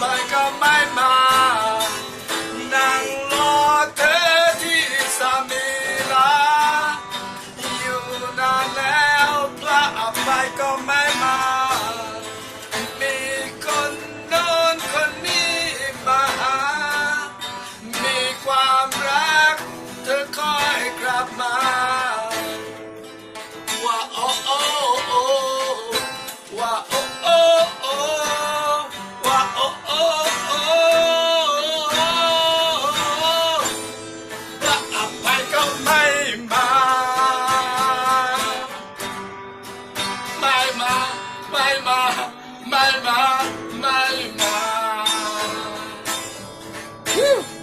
มันก็ไม่มานั่งรอเธอที่สามีลาอยู่นานแล้วพระอภัยก็ไม่ Malma, Malma, Malma. Whew.